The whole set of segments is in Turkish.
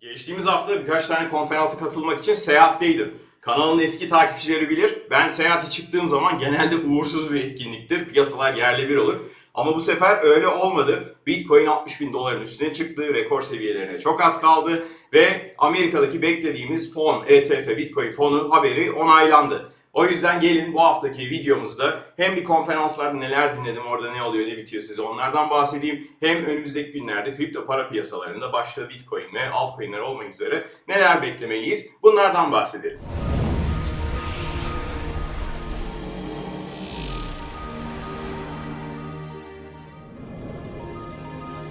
Geçtiğimiz hafta birkaç tane konferansa katılmak için seyahatteydim. Kanalın eski takipçileri bilir. Ben seyahate çıktığım zaman genelde uğursuz bir etkinliktir. Piyasalar yerle bir olur. Ama bu sefer öyle olmadı. Bitcoin 60 bin doların üstüne çıktı. Rekor seviyelerine çok az kaldı. Ve Amerika'daki beklediğimiz fon, ETF Bitcoin fonu haberi onaylandı. O yüzden gelin bu haftaki videomuzda hem bir konferanslarda neler dinledim, orada ne oluyor, ne bitiyor size onlardan bahsedeyim. Hem önümüzdeki günlerde kripto para piyasalarında başta Bitcoin ve altcoin'ler olmak üzere neler beklemeliyiz bunlardan bahsedelim.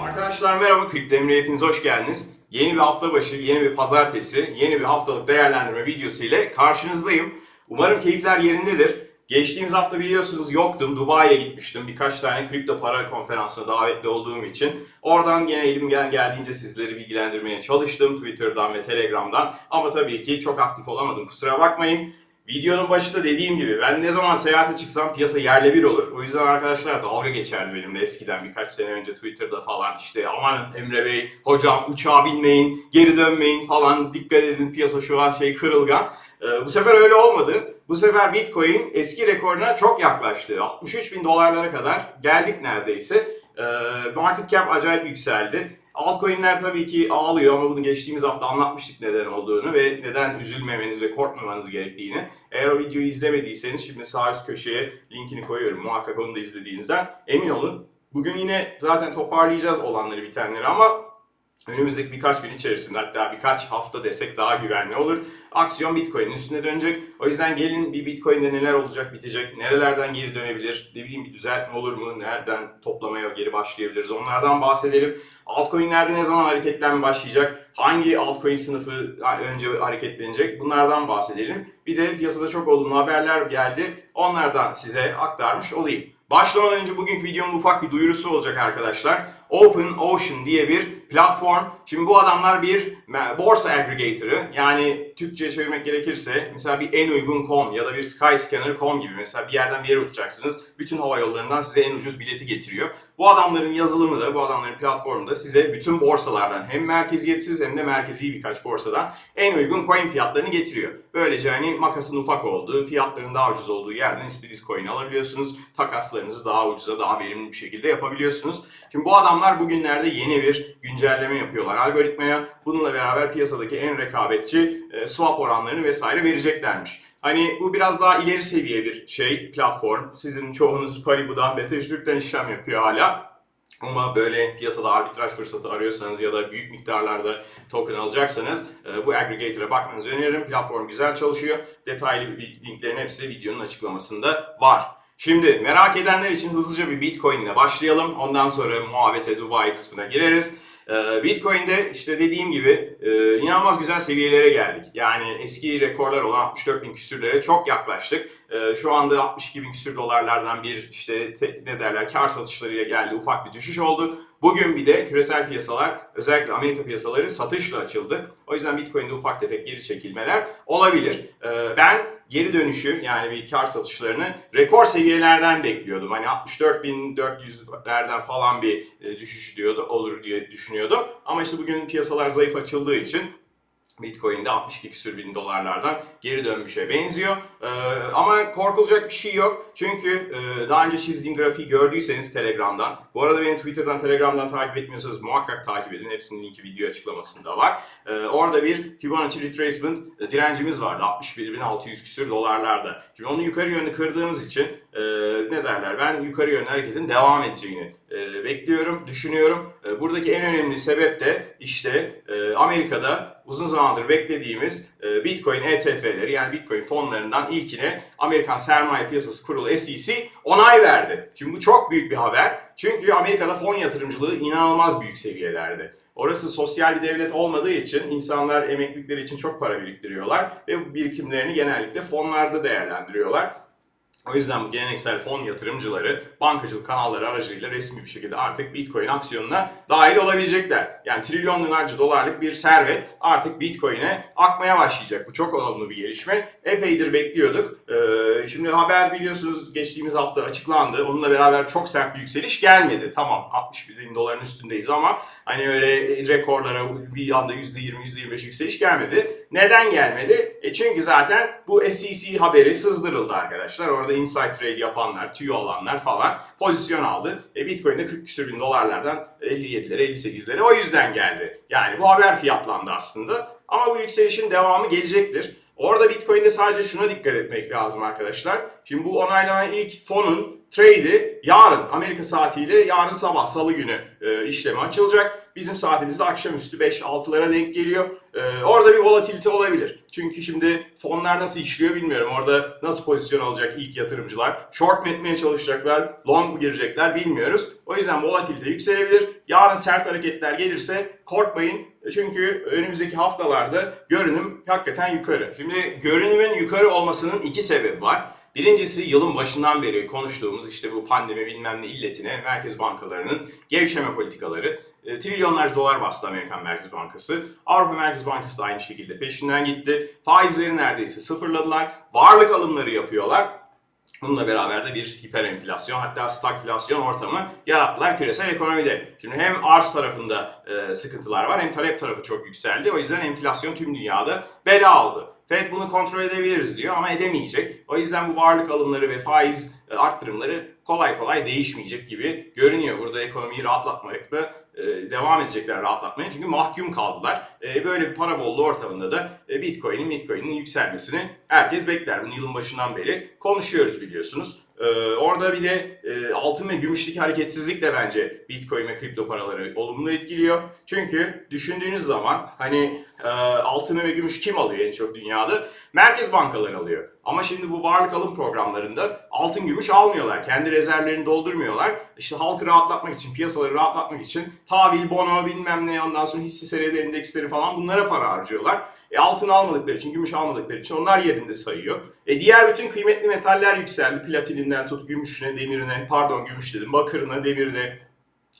Arkadaşlar merhaba, Kripto Emre'ye hepiniz hoş geldiniz. Yeni bir hafta başı, yeni bir pazartesi, yeni bir haftalık değerlendirme videosu ile karşınızdayım. Umarım keyifler yerindedir. Geçtiğimiz hafta biliyorsunuz yoktum. Dubai'ye gitmiştim. Birkaç tane kripto para konferansına davetli olduğum için. Oradan gene elimden geldiğince sizleri bilgilendirmeye çalıştım. Twitter'dan ve Telegram'dan. Ama tabii ki çok aktif olamadım. Kusura bakmayın. Videonun başında dediğim gibi ben ne zaman seyahate çıksam piyasa yerle bir olur. O yüzden arkadaşlar dalga geçerdi benimle eskiden birkaç sene önce Twitter'da falan işte aman Emre Bey hocam uçağa binmeyin, geri dönmeyin falan dikkat edin piyasa şu an şey kırılgan. Ee, bu sefer öyle olmadı. Bu sefer Bitcoin eski rekoruna çok yaklaştı. 63 bin dolarlara kadar geldik neredeyse. Ee, market cap acayip yükseldi. Altcoin'ler tabii ki ağlıyor ama bunu geçtiğimiz hafta anlatmıştık neden olduğunu ve neden üzülmemeniz ve korkmamanız gerektiğini. Eğer o videoyu izlemediyseniz şimdi sağ üst köşeye linkini koyuyorum. Muhakkak onu da izlediğinizden emin olun. Bugün yine zaten toparlayacağız olanları bitenleri ama önümüzdeki birkaç gün içerisinde hatta birkaç hafta desek daha güvenli olur. Aksiyon Bitcoin'in üstüne dönecek. O yüzden gelin bir Bitcoin'de neler olacak, bitecek, nerelerden geri dönebilir, ne bileyim bir düzeltme olur mu, nereden toplamaya geri başlayabiliriz onlardan bahsedelim. Altcoin'lerde ne zaman hareketlenme başlayacak, hangi altcoin sınıfı önce hareketlenecek bunlardan bahsedelim. Bir de piyasada çok olumlu haberler geldi. Onlardan size aktarmış olayım. Başlamadan önce bugünkü videomun ufak bir duyurusu olacak arkadaşlar. Open Ocean diye bir platform. Şimdi bu adamlar bir borsa aggregator'ı. Yani Türkçe çevirmek gerekirse mesela bir en uygun.com ya da bir skyscanner.com gibi mesela bir yerden bir yere uçacaksınız. Bütün hava yollarından size en ucuz bileti getiriyor. Bu adamların yazılımı da, bu adamların platformu da size bütün borsalardan hem merkeziyetsiz hem de merkezi birkaç borsadan en uygun coin fiyatlarını getiriyor. Böylece hani makasın ufak olduğu, fiyatların daha ucuz olduğu yerden istediğiniz coin'i alabiliyorsunuz. Takaslarınızı daha ucuza, daha verimli bir şekilde yapabiliyorsunuz. Şimdi bu adamlar bugünlerde yeni bir güncelleme yapıyorlar algoritmaya. Bununla beraber piyasadaki en rekabetçi e, swap oranlarını vesaire vereceklermiş. Hani bu biraz daha ileri seviye bir şey, platform. Sizin çoğunuz Paribu'dan, Beteshtürk'ten işlem yapıyor hala. Ama böyle piyasada arbitraj fırsatı arıyorsanız ya da büyük miktarlarda token alacaksanız e, bu aggregator'a bakmanızı öneririm. Platform güzel çalışıyor. Detaylı bir linklerin hepsi videonun açıklamasında var. Şimdi merak edenler için hızlıca bir Bitcoin ile başlayalım. Ondan sonra muhabbete Dubai kısmına gireriz. Ee, Bitcoin'de işte dediğim gibi e, inanılmaz güzel seviyelere geldik. Yani eski rekorlar olan 64 bin küsürlere çok yaklaştık. Ee, Şu anda 62 bin küsür dolarlardan bir işte te- ne derler kar satışlarıyla geldi ufak bir düşüş oldu. Bugün bir de küresel piyasalar özellikle Amerika piyasaları satışla açıldı. O yüzden Bitcoin'de ufak tefek geri çekilmeler olabilir. Ee, Ben geri dönüşü yani bir kar satışlarını rekor seviyelerden bekliyordum. Hani 64.400'lerden falan bir e, düşüş diyordu olur diye düşünüyordum. Ama işte bugün piyasalar zayıf açıldığı için Bitcoin'de 62 küsür bin dolarlardan geri dönmüşe benziyor. Ee, ama korkulacak bir şey yok. Çünkü e, daha önce çizdiğim grafiği gördüyseniz Telegram'dan. Bu arada beni Twitter'dan, Telegram'dan takip etmiyorsanız muhakkak takip edin. Hepsinin linki video açıklamasında var. Ee, orada bir Fibonacci Retracement e, direncimiz vardı. 61.600 küsür dolarlarda. Şimdi onu yukarı yönlü kırdığımız için e, ne derler? Ben yukarı yönlü hareketin devam edeceğini bekliyorum, düşünüyorum. E, buradaki en önemli sebep de işte e, Amerika'da uzun zamandır beklediğimiz e, Bitcoin ETF'leri yani Bitcoin fonlarından ilkine Amerikan Sermaye Piyasası Kurulu SEC onay verdi. Şimdi bu çok büyük bir haber. Çünkü Amerika'da fon yatırımcılığı inanılmaz büyük seviyelerde. Orası sosyal bir devlet olmadığı için insanlar emeklilikleri için çok para biriktiriyorlar ve bu birikimlerini genellikle fonlarda değerlendiriyorlar. O yüzden bu geleneksel fon yatırımcıları bankacılık kanalları aracılığıyla resmi bir şekilde artık Bitcoin aksiyonuna dahil olabilecekler. Yani trilyonlarca dolarlık bir servet artık Bitcoin'e akmaya başlayacak. Bu çok olumlu bir gelişme. Epeydir bekliyorduk. Ee, şimdi haber biliyorsunuz geçtiğimiz hafta açıklandı. Onunla beraber çok sert bir yükseliş gelmedi. Tamam 61 bin doların üstündeyiz ama hani öyle rekorlara bir anda %20, %25 yükseliş gelmedi. Neden gelmedi? E çünkü zaten bu SEC haberi sızdırıldı arkadaşlar. Orada inside trade yapanlar, tüy olanlar falan pozisyon aldı. E Bitcoin'de 40 küsür bin dolarlardan 57'lere, 58'lere o yüzden geldi. Yani bu haber fiyatlandı aslında. Ama bu yükselişin devamı gelecektir. Orada Bitcoin'de sadece şuna dikkat etmek lazım arkadaşlar. Şimdi bu onaylanan ilk fonun trade'i yarın Amerika saatiyle yarın sabah salı günü e, işlemi açılacak. Bizim saatimizde akşamüstü 5-6'lara denk geliyor. E, orada bir volatilite olabilir. Çünkü şimdi fonlar nasıl işliyor bilmiyorum. Orada nasıl pozisyon alacak ilk yatırımcılar? Short mu etmeye çalışacaklar? Long mu girecekler bilmiyoruz. O yüzden volatilite yükselebilir. Yarın sert hareketler gelirse korkmayın. Çünkü önümüzdeki haftalarda görünüm hakikaten yukarı. Şimdi görünümün yukarı olmasının iki sebebi var. Birincisi yılın başından beri konuştuğumuz işte bu pandemi bilmem ne illetine merkez bankalarının gevşeme politikaları. E, trilyonlarca dolar bastı Amerikan Merkez Bankası. Avrupa Merkez Bankası da aynı şekilde peşinden gitti. Faizleri neredeyse sıfırladılar. Varlık alımları yapıyorlar. Bununla beraber de bir hiper enflasyon hatta stagflasyon ortamı yarattılar küresel ekonomide. Şimdi hem arz tarafında e, sıkıntılar var hem talep tarafı çok yükseldi. O yüzden enflasyon tüm dünyada bela oldu. Fed bunu kontrol edebiliriz diyor ama edemeyecek. O yüzden bu varlık alımları ve faiz arttırımları kolay kolay değişmeyecek gibi görünüyor. Burada ekonomiyi rahatlatmakla e, devam edecekler rahatlatmaya çünkü mahkum kaldılar. E, böyle bir para bolluğu ortamında da e, Bitcoin'in Bitcoin'in yükselmesini herkes bekler. Bunu yılın başından beri konuşuyoruz biliyorsunuz. Orada bir de altın ve gümüşteki hareketsizlik de bence Bitcoin ve kripto paraları olumlu etkiliyor. Çünkü düşündüğünüz zaman hani altını ve gümüş kim alıyor en çok dünyada? Merkez bankaları alıyor. Ama şimdi bu varlık alım programlarında altın gümüş almıyorlar. Kendi rezervlerini doldurmuyorlar. İşte halkı rahatlatmak için, piyasaları rahatlatmak için tahvil, bono bilmem ne ondan sonra hisse senedi endeksleri falan bunlara para harcıyorlar. E altın almadıkları için, gümüş almadıkları için onlar yerinde sayıyor. E diğer bütün kıymetli metaller yükseldi. Platininden tut gümüşüne, demirine, pardon gümüş dedim, bakırına, demirine,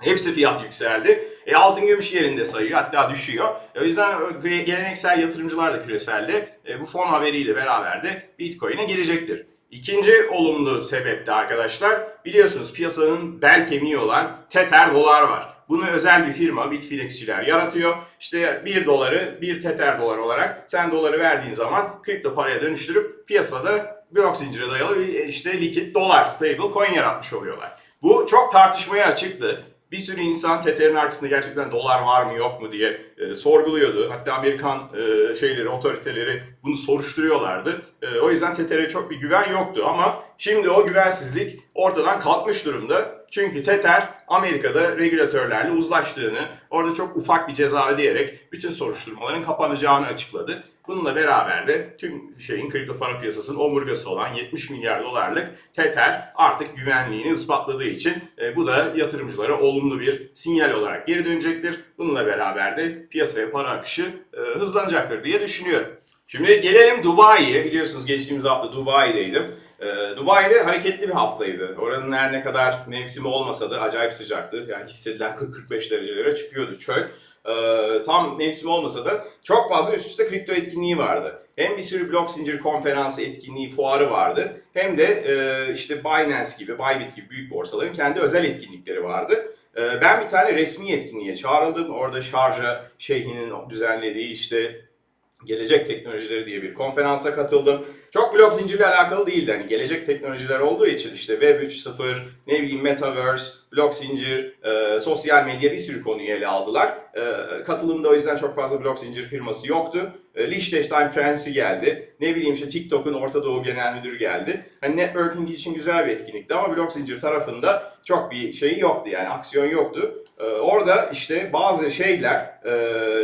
Hepsi fiyat yükseldi. E, altın gümüş yerinde sayıyor hatta düşüyor. E, o yüzden geleneksel yatırımcılar da küreselde e, bu fon haberiyle beraber de Bitcoin'e girecektir. İkinci olumlu sebep de arkadaşlar biliyorsunuz piyasanın bel kemiği olan Tether dolar var. Bunu özel bir firma Bitflex'çiler yaratıyor. İşte 1 doları 1 Tether dolar olarak sen doları verdiğin zaman kripto paraya dönüştürüp piyasada blok zincire dayalı bir e, işte likit dolar stable coin yaratmış oluyorlar. Bu çok tartışmaya açıktı. Bir sürü insan Tether'in arkasında gerçekten dolar var mı yok mu diye e, sorguluyordu. Hatta Amerikan e, şeyleri, otoriteleri bunu soruşturuyorlardı. E, o yüzden Tether'e çok bir güven yoktu ama şimdi o güvensizlik ortadan kalkmış durumda. Çünkü Tether Amerika'da regülatörlerle uzlaştığını, orada çok ufak bir ceza ödeyerek bütün soruşturmaların kapanacağını açıkladı. Bununla beraber de tüm şeyin kripto para piyasasının omurgası olan 70 milyar dolarlık Tether artık güvenliğini ispatladığı için e, bu da yatırımcılara olumlu bir sinyal olarak geri dönecektir. Bununla beraber de piyasaya para akışı e, hızlanacaktır diye düşünüyorum. Şimdi gelelim Dubai'ye. Biliyorsunuz geçtiğimiz hafta Dubai'deydim. Ee, Dubai'de hareketli bir haftaydı. Oranın her ne kadar mevsimi olmasa da acayip sıcaktı. Yani hissedilen 40-45 derecelere çıkıyordu çöl. Ee, tam mevsim olmasa da çok fazla üst üste kripto etkinliği vardı. Hem bir sürü blok zincir konferansı etkinliği, fuarı vardı. Hem de e, işte Binance gibi, Bybit gibi büyük borsaların kendi özel etkinlikleri vardı. Ee, ben bir tane resmi etkinliğe çağrıldım. Orada Şarja Şeyhi'nin düzenlediği işte Gelecek Teknolojileri diye bir konferansa katıldım. Çok blok zincirle alakalı değildi. Hani gelecek teknolojiler olduğu için işte Web 3.0, ne bileyim Metaverse, blok zincir, e, sosyal medya bir sürü konuyu ele aldılar. E, katılımda o yüzden çok fazla blok zincir firması yoktu. E, Liechtenstein Prensi geldi. Ne bileyim işte TikTok'un Orta Doğu Genel Müdürü geldi. Hani networking için güzel bir etkinlikti ama blok zincir tarafında çok bir şey yoktu yani aksiyon yoktu. Ee, orada işte bazı şeyler e,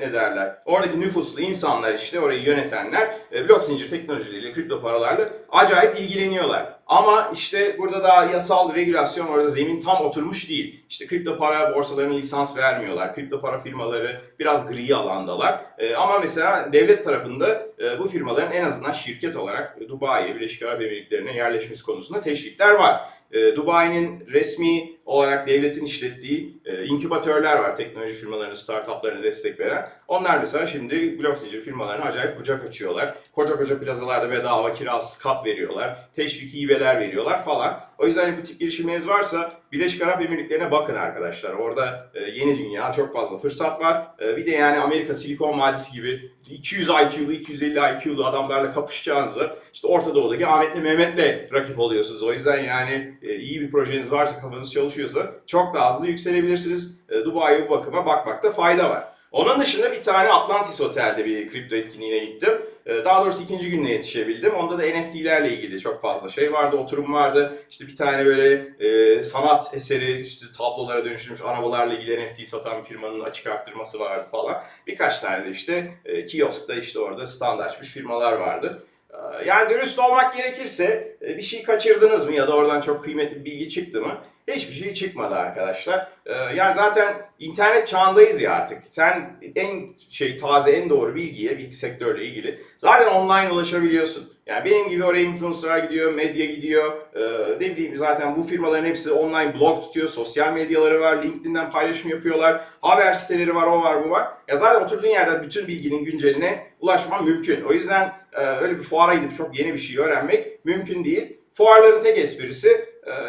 ne derler oradaki nüfuslu insanlar işte orayı yönetenler e, blok zincir teknolojileriyle paralarla acayip ilgileniyorlar. Ama işte burada daha yasal regülasyon orada zemin tam oturmuş değil. İşte kripto para borsalarına lisans vermiyorlar. Kripto para firmaları biraz gri alandalar. Ee, ama mesela devlet tarafında e, bu firmaların en azından şirket olarak Dubai'ye, Birleşik Arap Emirlikleri'ne yerleşmesi konusunda teşvikler var. E, Dubai'nin resmi olarak devletin işlettiği e, inkübatörler var. Teknoloji firmalarını, startuplarını destek veren. Onlar mesela şimdi blok zincir firmalarına acayip kucak açıyorlar. Koca koca plazalarda bedava kirasız kat veriyorlar. Teşvik hibeler veriyorlar falan. O yüzden hani bu tip girişiminiz varsa Birleşik Arap Emirlikleri'ne bakın arkadaşlar. Orada e, yeni dünya çok fazla fırsat var. E, bir de yani Amerika Silikon Vadisi gibi 200 IQ'lu, 250 IQ'lu adamlarla kapışacağınıza işte Orta Doğu'daki Ahmet'le Mehmet'le rakip oluyorsunuz. O yüzden yani e, iyi bir projeniz varsa, kafanız çalışıyorsa çok daha hızlı yükselebilirsiniz. E, Dubai'ye bu bakıma bakmakta fayda var. Onun dışında bir tane Atlantis Otel'de bir kripto etkinliğine gittim. Ee, Daha doğrusu ikinci gününe yetişebildim. Onda da NFT'lerle ilgili çok fazla şey vardı, oturum vardı. İşte bir tane böyle e, sanat eseri üstü tablolara dönüştürmüş arabalarla ilgili NFT satan firmanın açık arttırması vardı falan. Birkaç tane de işte e, kioskta işte orada stand açmış firmalar vardı. Ee, Yani dürüst olmak gerekirse e, bir şey kaçırdınız mı ya da oradan çok kıymetli bilgi çıktı mı? Hiçbir şey çıkmadı arkadaşlar. Ee, Yani zaten internet çağındayız ya artık. Sen en şey taze, en doğru bilgiye bir sektörle ilgili zaten online ulaşabiliyorsun. Yani benim gibi oraya influencerlar gidiyor, medya gidiyor. Ee, ne bileyim zaten bu firmaların hepsi online blog tutuyor, sosyal medyaları var, LinkedIn'den paylaşım yapıyorlar, haber siteleri var, o var, bu var. Ya zaten oturduğun yerden bütün bilginin günceline ulaşman mümkün. O yüzden e, öyle bir fuara gidip çok yeni bir şey öğrenmek mümkün değil. Fuarların tek esprisi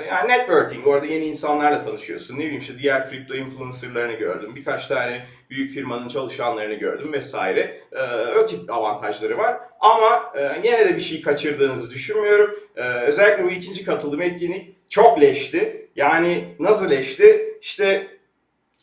yani networking. Orada yeni insanlarla tanışıyorsun. Ne bileyim işte diğer kripto influencerlarını gördüm. Birkaç tane büyük firmanın çalışanlarını gördüm vesaire. E, o tip avantajları var. Ama e, yine de bir şey kaçırdığınızı düşünmüyorum. E, özellikle bu ikinci katıldığım etkinlik çok leşti. Yani nasıl leşti? İşte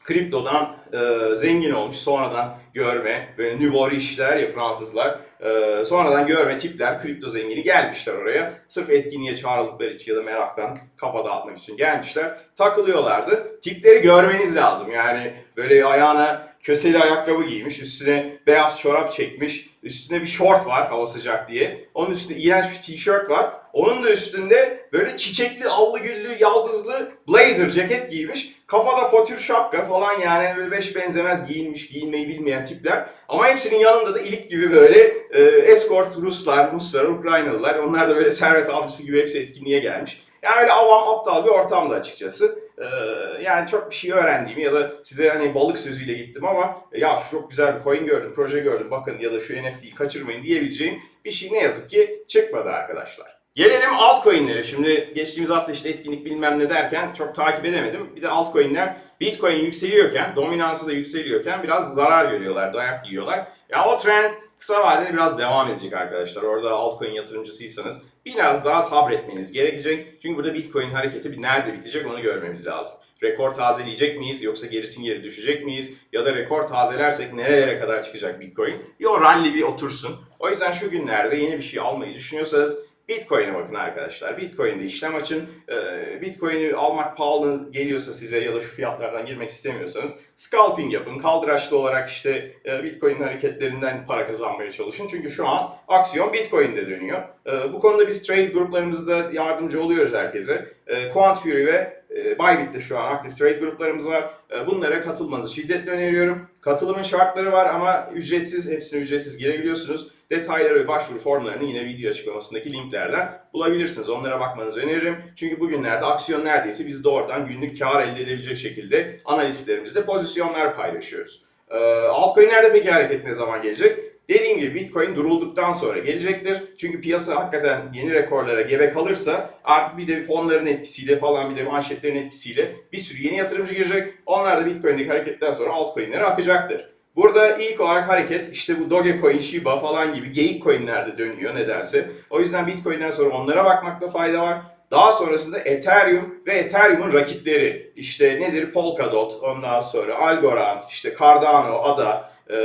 kriptodan e, zengin olmuş sonradan görme böyle nouveau riche'ler ya Fransızlar. E, sonradan görme tipler kripto zengini gelmişler oraya. Sırf etkinliğe çağrıldıkları için ya da meraktan kafa dağıtmak için gelmişler. Takılıyorlardı. Tipleri görmeniz lazım. Yani böyle ayağına köseli ayakkabı giymiş üstüne beyaz çorap çekmiş üstüne bir şort var hava sıcak diye onun üstünde iğrenç bir tişört var onun da üstünde böyle çiçekli allı güllü yaldızlı blazer ceket giymiş kafada fotür şapka falan yani böyle beş benzemez giyinmiş giyinmeyi bilmeyen tipler. Ama hepsinin yanında da ilik gibi böyle e, escort Ruslar, Ruslar, Ukraynalılar. Onlar da böyle servet avcısı gibi hepsi etkinliğe gelmiş. Yani öyle avam aptal bir ortamda açıkçası. E, yani çok bir şey öğrendiğimi ya da size hani balık sözüyle gittim ama e, ya şu çok güzel bir coin gördüm, proje gördüm bakın ya da şu NFT'yi kaçırmayın diyebileceğim bir şey ne yazık ki çıkmadı arkadaşlar. Gelelim altcoin'lere. Şimdi geçtiğimiz hafta işte etkinlik bilmem ne derken çok takip edemedim. Bir de altcoin'ler Bitcoin yükseliyorken, dominansı da yükseliyorken biraz zarar görüyorlar, dayak yiyorlar. Ya o trend kısa vadede biraz devam edecek arkadaşlar. Orada altcoin yatırımcısıysanız biraz daha sabretmeniz gerekecek. Çünkü burada Bitcoin hareketi bir nerede bitecek onu görmemiz lazım. Rekor tazeleyecek miyiz yoksa gerisin geri düşecek miyiz? Ya da rekor tazelersek nerelere kadar çıkacak Bitcoin? Bir o rally bir otursun. O yüzden şu günlerde yeni bir şey almayı düşünüyorsanız Bitcoin'e bakın arkadaşlar. Bitcoin'de işlem açın. Ee, Bitcoin'i almak pahalı geliyorsa size ya da şu fiyatlardan girmek istemiyorsanız scalping yapın. Kaldıraçlı olarak işte e, Bitcoin'in hareketlerinden para kazanmaya çalışın. Çünkü şu an aksiyon Bitcoin'de dönüyor. Ee, Bu konuda biz trade gruplarımızda yardımcı oluyoruz herkese. Ee, Quant Fury ve e, Bybit'te şu an aktif trade gruplarımız var. Bunlara katılmanızı şiddetle öneriyorum. Katılımın şartları var ama ücretsiz, hepsine ücretsiz girebiliyorsunuz. Detayları ve başvuru formlarını yine video açıklamasındaki linklerden bulabilirsiniz. Onlara bakmanızı öneririm. Çünkü bugünlerde aksiyon neredeyse biz de oradan günlük kar elde edebilecek şekilde analistlerimizle pozisyonlar paylaşıyoruz. E, Altcoin'lerde peki hareket ne zaman gelecek? Dediğim gibi Bitcoin durulduktan sonra gelecektir. Çünkü piyasa hakikaten yeni rekorlara gebe kalırsa artık bir de fonların etkisiyle falan bir de manşetlerin etkisiyle bir sürü yeni yatırımcı girecek. Onlar da Bitcoin'deki hareketten sonra altcoin'lere akacaktır. Burada ilk olarak hareket işte bu Dogecoin, Shiba falan gibi geyik coinlerde dönüyor nedense. O yüzden Bitcoin'den sonra onlara bakmakta fayda var. Daha sonrasında Ethereum ve Ethereum'un rakipleri. İşte nedir? Polkadot, ondan sonra Algorand, işte Cardano, ADA, e,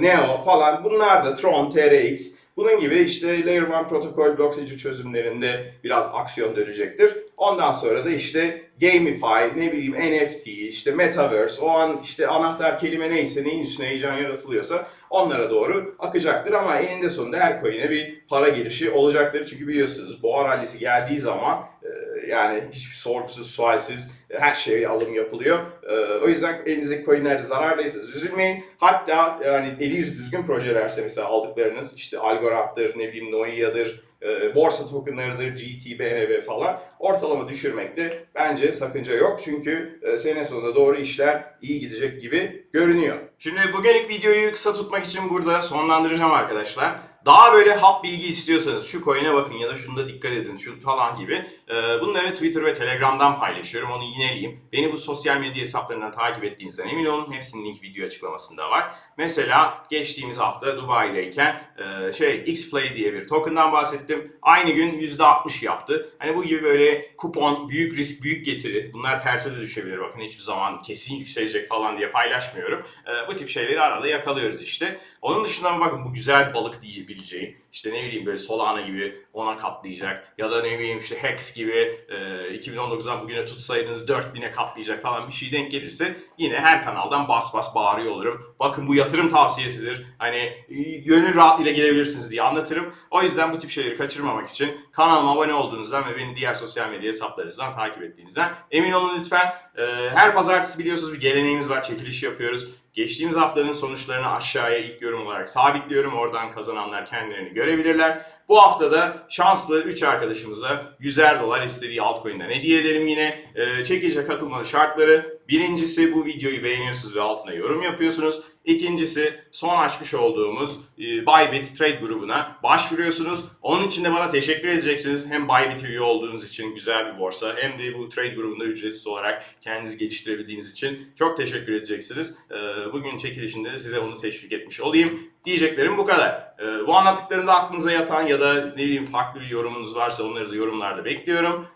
Neo falan bunlar da Tron, TRX bunun gibi işte Layer 1 protokol blok zincir çözümlerinde biraz aksiyon dönecektir. Ondan sonra da işte Gamify, ne bileyim NFT, işte Metaverse, o an işte anahtar kelime neyse neyin üstüne heyecan yaratılıyorsa onlara doğru akacaktır ama eninde sonunda her coin'e bir para girişi olacaktır. Çünkü biliyorsunuz boğa rallisi geldiği zaman e, yani hiçbir sorgusuz sualsiz her şeye alım yapılıyor. E, o yüzden elinizdeki coinlerde zarardaysanız üzülmeyin. Hatta yani eli yüz düzgün projelerse mesela aldıklarınız işte Algorand'dır, ne bileyim Noia'dır, e, borsa tokenlarıdır, GT, BNB falan ortalama düşürmekte bence sakınca yok. Çünkü e, sene sonunda doğru işler iyi gidecek gibi görünüyor. Şimdi bugünlük videoyu kısa tutmak için burada sonlandıracağım arkadaşlar. Daha böyle hap bilgi istiyorsanız şu coin'e bakın ya da şunda dikkat edin şu falan gibi e, bunları Twitter ve Telegram'dan paylaşıyorum onu yineleyeyim. Beni bu sosyal medya hesaplarından takip ettiğinizden emin olun. Hepsinin link video açıklamasında var. Mesela geçtiğimiz hafta Dubai'deyken e, şey Xplay diye bir token'dan bahsettim. Aynı gün %60 yaptı. Hani bu gibi böyle kupon, büyük risk, büyük getiri bunlar terse de düşebilir. Bakın hiçbir zaman kesin yükselecek falan diye paylaşmıyorum. E, bu tip şeyleri arada yakalıyoruz işte. Onun dışında bakın bu güzel balık diyebileceğim. İşte ne bileyim böyle Solana gibi ona katlayacak. Ya da ne bileyim işte Hex gibi e, 2019'dan bugüne tutsaydınız 4000'e katlayacak falan bir şey denk gelirse yine her kanaldan bas bas bağırıyor olurum. Bakın bu yatırım tavsiyesidir. Hani e, gönül rahatlığıyla gelebilirsiniz diye anlatırım. O yüzden bu tip şeyleri kaçırmamak için kanalıma abone olduğunuzdan ve beni diğer sosyal medya hesaplarınızdan takip ettiğinizden emin olun lütfen. E, her pazartesi biliyorsunuz bir geleneğimiz var. Çekiliş yapıyoruz. Geçtiğimiz haftanın sonuçlarını aşağıya ilk yorum olarak sabitliyorum. Oradan kazananlar kendilerini görebilirler. Bu hafta da şanslı 3 arkadaşımıza 100'er dolar istediği altcoin'den hediye edelim yine. Ee, çekilişe katılmanın şartları birincisi bu videoyu beğeniyorsunuz ve altına yorum yapıyorsunuz. İkincisi son açmış olduğumuz e, Bybit Trade grubuna başvuruyorsunuz. Onun için de bana teşekkür edeceksiniz. Hem Bybit üye olduğunuz için güzel bir borsa hem de bu trade grubunda ücretsiz olarak kendinizi geliştirebildiğiniz için çok teşekkür edeceksiniz. Ee, Bugün çekilişinde de size onu teşvik etmiş olayım. Diyeceklerim bu kadar. Ee, bu anlattıklarımda aklınıza yatan ya da ne bileyim farklı bir yorumunuz varsa onları da yorumlarda bekliyorum.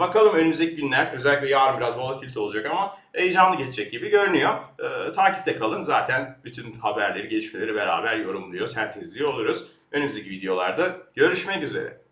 Bakalım önümüzdeki günler özellikle yarın biraz volatilite olacak ama heyecanlı geçecek gibi görünüyor. Ee, takipte kalın. Zaten bütün haberleri, gelişmeleri beraber yorumluyor, sentezliyor oluruz. Önümüzdeki videolarda görüşmek üzere.